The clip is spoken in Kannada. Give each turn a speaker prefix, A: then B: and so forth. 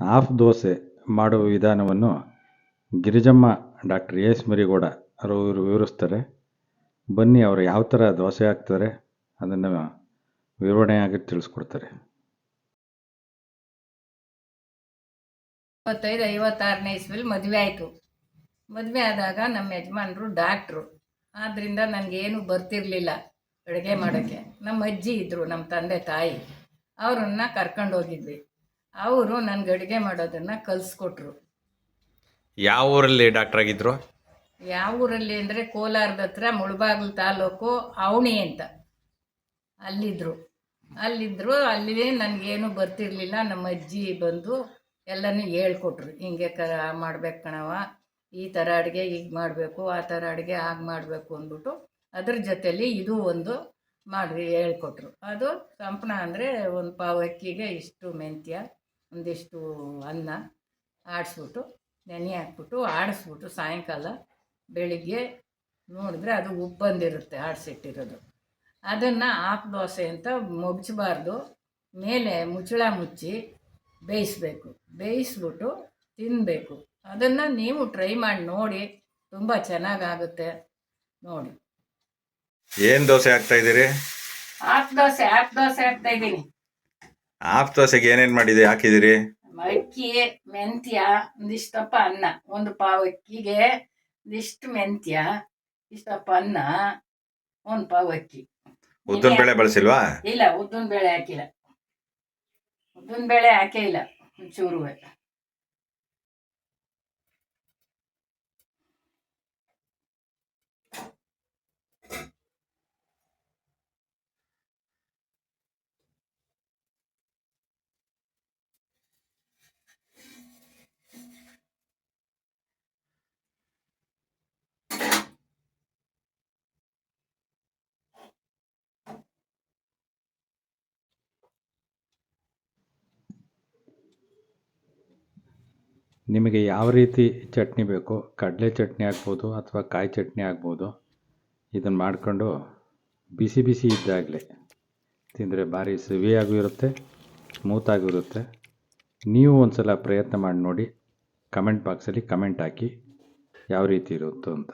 A: ಹಾಫ್ ದೋಸೆ ಮಾಡುವ ವಿಧಾನವನ್ನು ಗಿರಿಜಮ್ಮ ಡಾಕ್ಟರ್ ಎಸ್ ಮರಿಗೌಡ ಅವರು ವಿವರಿಸ್ತಾರೆ. ಬನ್ನಿ ಅವರು ಯಾವ ಥರ ದೋಸೆ ಹಾಕ್ತಾರೆ ಅದನ್ನು ವಿವರಣೆಯಾಗಿ ತಿಳಿಸ್ಕೊಡ್ತಾರೆ.
B: ಇಪ್ಪತ್ತೈದು ಐವತ್ತಾರನೇ ಇಸ್ವಿಲಿ ಮದುವೆ ಆಯಿತು. ಮದುವೆ ಆದಾಗ ನಮ್ಮ ಯಜಮಾನರು ಡಾಕ್ಟ್ರು. ಆದ್ದರಿಂದ ನನಗೇನು ಬರ್ತಿರಲಿಲ್ಲ ಅಡುಗೆ ಮಾಡೋಕ್ಕೆ. ನಮ್ಮ ಅಜ್ಜಿ ಇದ್ದರು ನಮ್ಮ ತಂದೆ ತಾಯಿ. ಅವರನ್ನು ಕರ್ಕೊಂಡು ಹೋಗಿದ್ವಿ ಅವರು ನನ್ಗೆ ಅಡುಗೆ ಮಾಡೋದನ್ನು ಕಲಿಸ್ಕೊಟ್ರು.
C: ಯಾವ ಊರಲ್ಲಿ ಡಾಕ್ಟರ್ ಆಗಿದ್ರು?
B: ಯಾವ ಊರಲ್ಲಿ ಅಂದರೆ ಕೋಲಾರದ ಹತ್ರ ಮುಳಬಾಗಿಲು ತಾಲೂಕು ಅವಣಿ ಅಂತ. ಅಲ್ಲಿದ್ದರು ಅಲ್ಲಿದ್ದರು ಅಲ್ಲಿ ನನಗೇನು ಬರ್ತಿರ್ಲಿಲ್ಲ. ನಮ್ಮ ಅಜ್ಜಿ ಬಂದು ಎಲ್ಲನೂ ಹೇಳ್ಕೊಟ್ರು. ಹಿಂಗೆ ಕ ಮಾಡ್ಬೇಕು ಕಣವ ಈ ಥರ ಅಡುಗೆ ಹೀಗೆ ಮಾಡಬೇಕು ಆ ಥರ ಅಡುಗೆ ಹಾಗೆ ಮಾಡಬೇಕು ಅಂದ್ಬಿಟ್ಟು ಅದ್ರ ಜೊತೆಯಲ್ಲಿ ಇದು ಒಂದು ಮಾಡಿ ಹೇಳ್ಕೊಟ್ರು. ಅದು ಸಂಪಣ ಅಂದರೆ ಒಂದು ಪಾವು ಅಕ್ಕಿಗೆ ಇಷ್ಟು ಮೆಂತ್ಯ. ಒಂದಿಷ್ಟು ಅನ್ನ ಆಡಿಸ್ಬಿಟ್ಟು ನೆನೆ ಹಾಕ್ಬಿಟ್ಟು ಆಡಿಸ್ಬಿಟ್ಟು ಸಾಯಂಕಾಲ ಬೆಳಿಗ್ಗೆ ನೋಡಿದ್ರೆ ಅದು ಉಪ್ಪು ಬಂದಿರುತ್ತೆ ಆಡಿಸಿಟ್ಟಿರೋದು. ಅದನ್ನು ಆಫ್ ದೋಸೆ ಅಂತ ಮುಗಿಸ್ಬಾರ್ದು ಮೇಲೆ ಮುಚ್ಚಳ ಮುಚ್ಚಿ ಬೇಯಿಸ್ಬೇಕು. ಬೇಯಿಸ್ಬಿಟ್ಟು ತಿನ್ನಬೇಕು ಅದನ್ನು ನೀವು ಟ್ರೈ ಮಾಡಿ ನೋಡಿ. ತುಂಬ ಚೆನ್ನಾಗಾಗುತ್ತೆ. ನೋಡಿ.
C: ಏನು ದೋಸೆ ಹಾಕ್ತಾ ಇದ್ದೀರಿ?
B: ಆಫ್ ದೋಸೆ ಆಫ್ ದೋಸೆ ಹಾಕ್ತಾ ಇದ್ದೀನಿ.
C: ಹಾಫ್ ದೋಸೆಗೆ ಏನೇನ್ ಮಾಡಿದೆ ಹಾಕಿದಿರಿ?
B: ಅಕ್ಕಿ ಮೆಂತ್ಯ ಒಂದಿಷ್ಟಪ್ಪ ಅನ್ನ ಒಂದು ಪಾವ್ ಅಕ್ಕಿಗೆ ಒಂದಿಷ್ಟು ಮೆಂತ್ಯ ಇಷ್ಟಪ್ಪ ಅನ್ನ ಒಂದ್ ಪಾವ್ ಅಕ್ಕಿ.
C: ಉದ್ದಿನ ಬೇಳೆ ಬಳಸಿಲ್ವಾ?
B: ಇಲ್ಲ ಉದ್ದಿನ ಬೇಳೆ ಹಾಕಿಲ್ಲ. ಉದ್ದಿನ ಬೇಳೆ ಹಾಕೇ ಇಲ್ಲ ಒಂಚೂರು
A: ನಿಮಗೆ ಯಾವ ರೀತಿ ಚಟ್ನಿ ಬೇಕು, ಕಡಲೆ ಚಟ್ನಿ ಆಗ್ಬೋದು ಅಥವಾ ಕಾಯಿ ಚಟ್ನಿ ಆಗ್ಬೋದು ಇದನ್ನು ಮಾಡಿಕೊಂಡು ಬಿಸಿ ಬಿಸಿ ಇದ್ದಾಗಲೇ ತಿಂದರೆ ಭಾರಿ ಸಿಹಿಯಾಗೂ ಇರುತ್ತೆ, ಸ್ಮೂತಾಗೂ ಇರುತ್ತೆ. ನೀವು ಒಂದು ಸಲ ಪ್ರಯತ್ನ ಮಾಡಿ ನೋಡಿ, ಕಮೆಂಟ್ ಬಾಕ್ಸಲ್ಲಿ ಕಮೆಂಟ್ ಹಾಕಿ ಯಾವ ರೀತಿ ಇರುತ್ತೋ ಅಂತ.